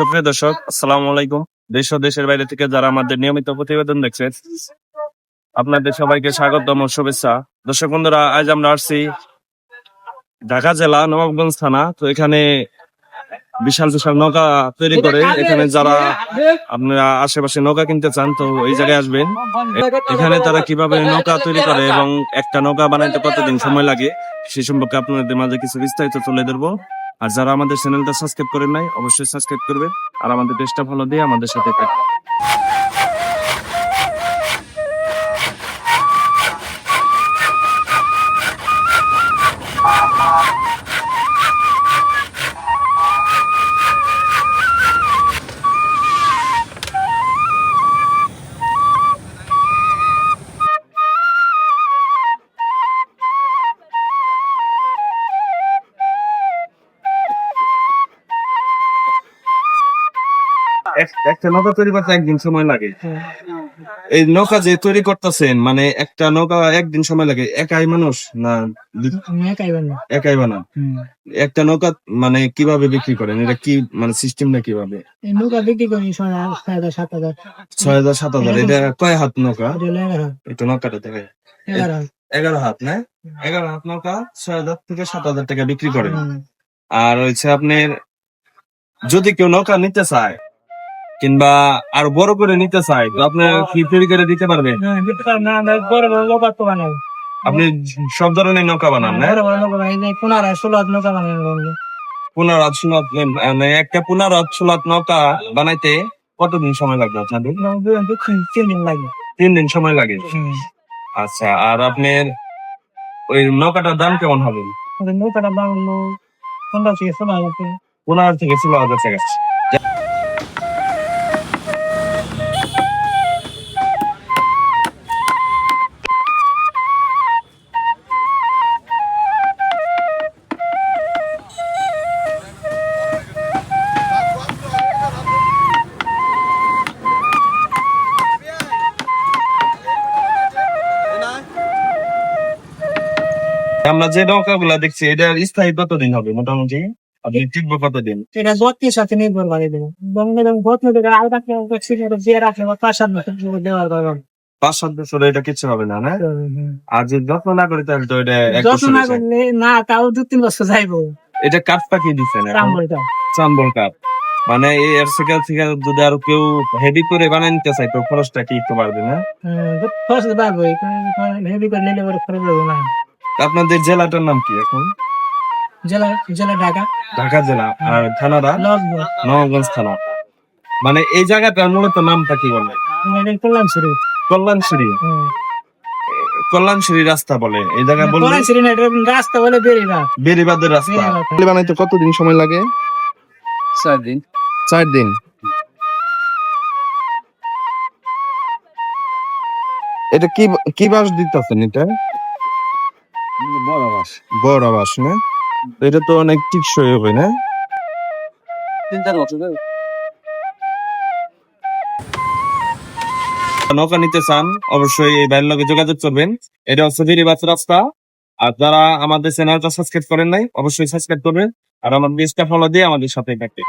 সুপ্রিয় দর্শক, আসসালামু আলাইকুম। দেশ দেশের বাইরে থেকে যারা আমাদের নিয়মিত প্রতিবেদন দেখছেন আপনাদের সবাইকে স্বাগতম ও শুভেচ্ছা। দর্শক বন্ধুরা, আজ আমরা আসছি ঢাকা জেলা নবাবগঞ্জ থানা। তো এখানে বিশাল বিশাল নৌকা তৈরি করে এখানে যারা আপনারা আশেপাশে নৌকা কিনতে চান, তো এই জায়গায় আসবেন। এখানে তারা কীভাবে নৌকা তৈরি করে এবং একটা নৌকা বানাইতে কতদিন সময় লাগে, সে সম্পর্কে আপনাদের মাঝে কিছু বিস্তারিত তুলে ধরবো। আর যারা আমাদের চ্যানেলটা সাবস্ক্রাইব করেন নাই, অবশ্যই সাবস্ক্রাইব করবেন আর আমাদের দেশটা ভালো দিয়ে আমাদের সাথে থাকবেন। একটা নৌকা তৈরি করতে একদিন সময় লাগে। এই নৌকা যে তৈরি করতেছেন মানে একটা নৌকা একদিন সময় লাগে। একাই মানুষ না একাই বানান? একটা নৌকা মানে কীভাবে বিক্রি করেন? এটা কি মানে সিস্টেমটা কীভাবে? নৌকা বিক্রি করি ছয় হাজার সাত হাজার ছয় হাজার সাত হাজার। এটা কয় হাত নৌকা? এটা নৌকাটা দেখে এগারো এগারো হাত না? এগারো হাত নৌকা ছয় হাজার থেকে সাত হাজার টাকা বিক্রি করেন। আর হচ্ছে আপনার যদি কেউ নৌকা নিতে চায় কিংবা আর বড় করে নিতে চাই তো আপনি কি তৈরি করে দিতে পারবেন? হ্যাঁ। আপনি সব ধরনের নৌকা বানান বানাই, এই পনেরো আটশোলাত মানে একটা পুনর নৌকা বানাইতে কতদিন সময় লাগবে আপনাদের? তিন দিন লাগে। তিন দিন সময় লাগে? আচ্ছা আর আপনার ওই নৌকাটার দাম কেমন হবে? আমাদের নৌকাটা বানানো পনেরো থেকে ষোলো হাজার টাকা। পনেরো থেকে ষোলো হাজার টাকা। আমরা যে নৌকা গুলা দেখছি এটার স্থায়ী কতদিন হবে মোটামুটি? আপনি টিকবো কতদিন? এটা গতির সাথে নির্ভর করে গত দিয়ে রাখলে পাঁচ সাত বছর দেওয়ার কারণ। পাঁচ সাত বছর এটা কিছু হবে না না? আর যদি যত্ন না করি তাহলে তো এটা এক যত বছর না করলে না তাও দু তিন বছর যাইবো। এটা কাঠটা কি দিচ্ছেন এখন? রামবইটা চাম্বল কাঠ। মানে এই এর থেকে থেকে যদি আর কেউ হেভি করে বানাই নিতে চাই তো খরচটা কি একটু বাড়বে না? খরচ পারব হেভি করে নিলে খরচ না। আপনাদের জেলাটার নাম কি এখন? জেলা জেলা ঢাকা। ঢাকা জেলা। আর থানাটা? লকডাউন নবগঞ্জ থানা। মানে এই জায়গাটার মূলত নামটা কি বলে? কল্যাণশ্রী। কল্যাণশ্রী। রাস্তা বলে। এই জায়গায় বললে কল্যাণ না, রাস্তা বলে বেরিবা। বেরিবাদের রাস্তা। বানাইতে কতদিন সময় লাগে? চার দিন। চার দিন। এটা কি কি বাস দিতেছেন এটা? বড় বাস বড় বাস না? এটা তো অনেক টিকসই হবে না? তিন চার বছর নৌকা নিতে চান অবশ্যই এই বাইরের লগে যোগাযোগ করবেন। এটা হচ্ছে বেরিবাদ রাস্তা। আর যারা আমাদের চ্যানেলটা সাবস্ক্রাইব করেন নাই অবশ্যই সাবস্ক্রাইব করবেন। আর আমার পেজটা ফলো দিয়ে আমাদের সাথে থাকবে